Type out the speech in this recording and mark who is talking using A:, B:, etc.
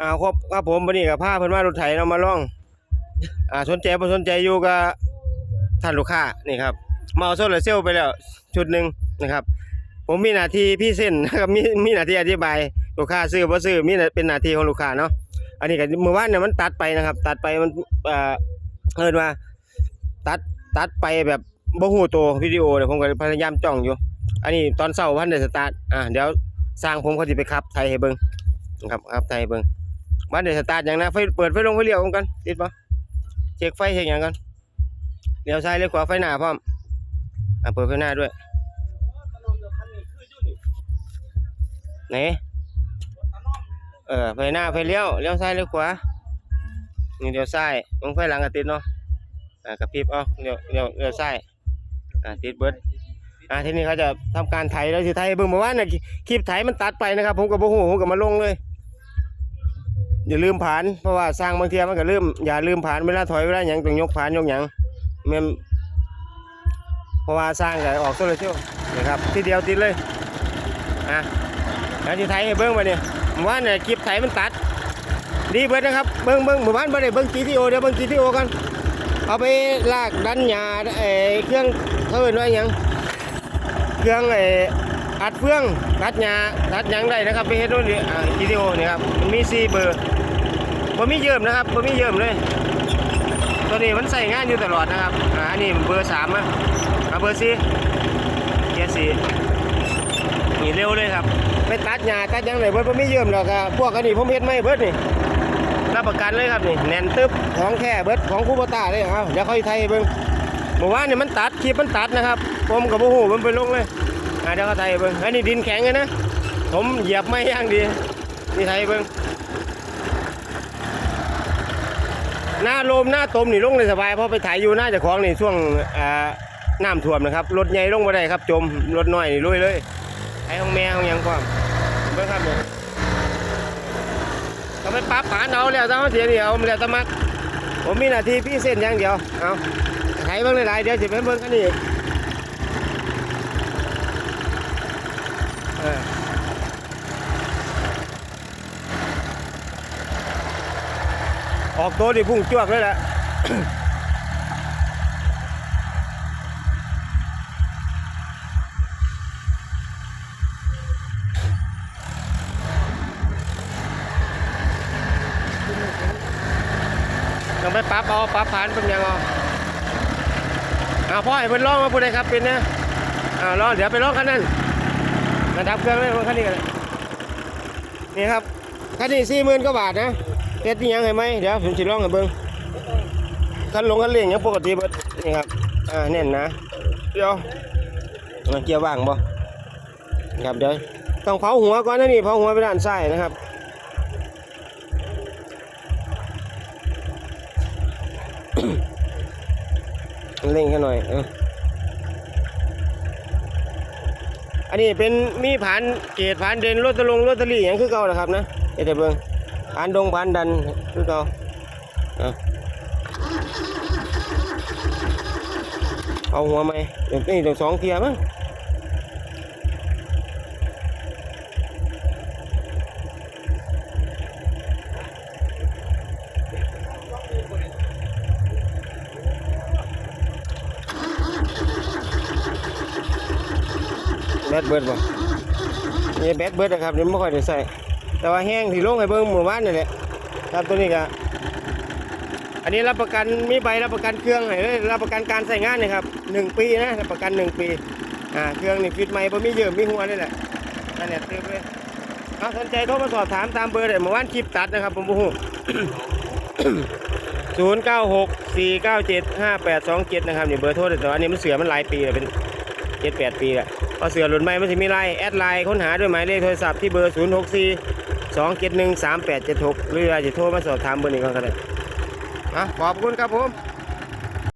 A: อ่าครับครับผมวันนี้กับผ้าเพิ่นมารถไถเรามาล่อง อ่าสนใจบ่สนใจอยู่กับท่านลูกค้านี่ครับมาเอาโซลาร์เซลล์ไปแล้วชุดหนึ่งนะครับ ผมมีหน้าที่พี่เส้นนะครับมีมีหน้าที่อธิบายลูกค้าซื้อบ่ซื้อมีเป็นหน้าที่ของลูกค้าเนาะอันนี้ก็เมื่อวานเนี่ยมันตัดไปนะครับ ตัดไปมันเอ่อเอิ้นว่า ตัดตัดไปแบบบ่ฮู้ตัววิดีโอเนี่ยผมก็พยายามจ้องอยู่ อันนี้ตอนเช้าพันได้สตาร์ทอ่าเดี๋ยวสร้างผมเขาสิไปขับไทยให้เบิ่งนะครับขับไทยให้เบิ่ง บ้านได้สตาร์ทหยังนะไฟเปิดไฟลงไฟเลี้ยวกันติดบ่เช็คไฟเช็คหยังกันเลี้ยวซ้ายเลี้ยวขวาไฟหน้าพร้อมอ่าเปิดไฟหน้าด้วยไหนเออไฟหน้าไฟเลี้ยวเลี้ยวซ้ายเลี้ยวขวานี่เลี้ยวซ้ายลงไฟหลังก็ติดเนาะอ่ากระพริบเอ๋อเลี้ยวเลี้ยวเลี้ยวซ้ายอ่าติดเบิดอ่าทีนี้เขาจะทำการไถแล้วสิไถเบิ่งเมื่อวานน่ะคลิปไถมันตัดไปนะครับ ผมก็บ่ฮู้ผมก็มาลงเลย อย่าลืมผ่านเพราะว่าสร้างบางเทียมันก็ลืมอย่าลืมผ่านเวลาถอยเวลาหยังต้องยกผ่านยกหยังแม่นเพราะว่าสร้างก็ออกโซลาร์เซลล์นะครับทีเดียวติดเลยอะแล้วที่ไทยให้เบิ้งมาเนี่ยผมว่าเนี่ยคลิปไทยมันตัด ดีเบิดนะครับเบิ้งเบิ้งหมู่บ้านบ่ได้เบิ้ง GTO เดี๋ยวเบิ้ง GTO กันเอาไปลากดันหญ้าไอ้เครื่องเขาเรียกว่ายังเครื่องไอ้อัดเฟืองตัดหญ้าตัดหยังได้นะครับไปเฮ็ดโน่นนี่อ่า GTO นี่ครับมันมี4เบอร์ บ่มีเยิมนะครับบ่มีเยิมเลย ตัวนี้มันใส่งานอยู่ตลอดนะครับอ่าอันนี้เบอร์3อะอ่าเบอร์4เกียร์4นี่เร็วเลยครับไปตัดหญ้าตัดยังเลยเบิดบ่มีเยื่มหรอกครับพวกอันนี้ผมเฮ็ดไม่เบิดนี่รับประกันเลยครับนี่แน่นตึ๊บของแท้เบิดของคูโบต้าเลยเอาเดี๋ยวค่อยไทยให้เบิ่งเมื่อวานนี่มันตัดคลิปมันตัดนะครับ ผมก็บ่ฮู้มันไปลงเลยอ่าเดี๋ยวเขาไทยให้เบิ่งอันนี้ดินแข็งเลยนะผมเหยียบไม่ย่างดีนี่ไทยให้เบิ่ง หน้าลมหน้าตมนี่ลงเลยสบายเพราะไปถ่ายอยู่หน้าจ้าของนี่ช่วงอ่าน้ำท่วมนะครับรถใหญ่ลงบ่ได้ครับจมรถน้อยนี่ลุยเลยไอ้ของแม่ของยังความเบิ่งครับเนี่ยก็ไปปรับผานเอาแล้วถ้าเขาเสียเดียวมันแล้วตะมักผมมีหน้าที่พี่เส้นอย่างเดียวเอาไถเบิ่งหลายๆเดี๋ยวสิเป็นเบิ่งกันนี่เออ ออกตัวดิพุ่งจวกเลยแหละต้องไปปรับเอาปรับผ่านเป็นยังเอาเอาพ่อให้เพิ่นลองมาพูดได้ครับเป็นนะอ่าลองเดี๋ยวไปลองคันนั้นระดับเครื่องเลยคันนี้กันเลยนี่ครับคันนี้สี่หมื่นกว่าบาทนะ เฮ็ดนี่ยังไงไหมเดี๋ยวผมสิลองให้เบิ่งคันลงคันเร่งยังปกติเบิดนี่ครับอ่าแน่นนะเดี๋ยวเอาเกียร์ว่างบ่ครับเดี๋ยวต้องเผาหัวก่อนนะนี่เผาหัวไปด้านซ้ายนะครับเร่งแค่หน่อยเอออันนี้เป็นมีผ่านเกตผ่านเด่นรถตะลงรถตะลี่อย่างคือเก่านะครับนะเดี๋ยวเบิ่ง ผ่านดงผ่านดันคือเก่าเอาเอาหัวไหมเดี๋ยวนี่ต้องสองเทียมั้งแบตเบิดบ่นี่แบตเบิดนะครับนี่ไม่ค่อยได้ใส่ แต่ว่าแห้งที่ลงให้เบิ่งหมู่บ้านนี่แหละครับตัวนี้ก็อันนี้รับประกันมีใบรับประกันเครื่องให้เลยรับประกันการใช้งานนี่ครับหนึ่งปีนะรับประกันหนึ่งปีอ่าเครื่องนี่ฟิตใหม่บ่มีเยื่อมีหัวนี่แหละนั่นแหละตึ๊บเลยเอาสนใจโทรมาสอบถามตามเบอร์ได้เมื่อวานคลิปตัดนะครับผมบ่ฮู้ศูนย์เก้าหกสี่เก้าเจ็ดห้าแปดสองเจ็ดนะครับนี่เบอร์โทรแต่ว่าอันนี้มันเสือมันหลายปีแล้วเป็นเจ็ดแปดปีแหละ พอเสือหลุดใบม่มันจะมีไลน์แอดไลน์ค้นหาด้วยหมายเลขโทรศัพท์ที่เบอร์ 064 271 3876หนึ่งสามแปดเจ็ดหกหรืออาจจะโทรมาสอบถามเบอร์นี้ก็ได้อะขอบคุณครับผม